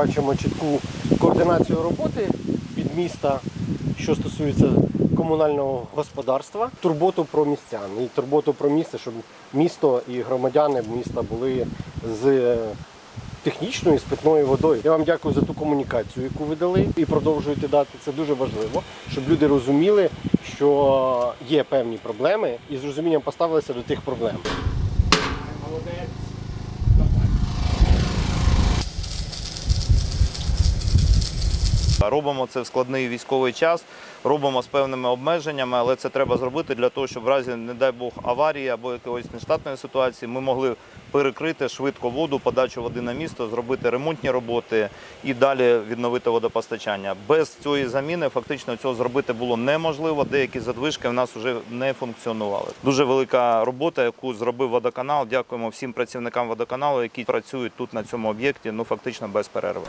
бачимо чітку координацію роботи під міста, що стосується комунального господарства, турботу про містян і турботу про місце, щоб місто і громадяни міста були з е, технічною і з питною водою. Я вам дякую за ту комунікацію, яку ви дали, і продовжуєте дати. Це дуже важливо, щоб люди розуміли, що є певні проблеми, і з розумінням поставилися до тих проблем. Робимо це в складний військовий час, робимо з певними обмеженнями, але це треба зробити для того, щоб в разі, не дай Бог, аварії або якоїсь нештатної ситуації ми могли перекрити швидко воду, подачу води на місто, зробити ремонтні роботи і далі відновити водопостачання. Без цієї заміни фактично цього зробити було неможливо. Деякі задвижки в нас вже не функціонували. Дуже велика робота, яку зробив водоканал. Дякуємо всім працівникам водоканалу, які працюють тут на цьому об'єкті. Ну фактично без перерви.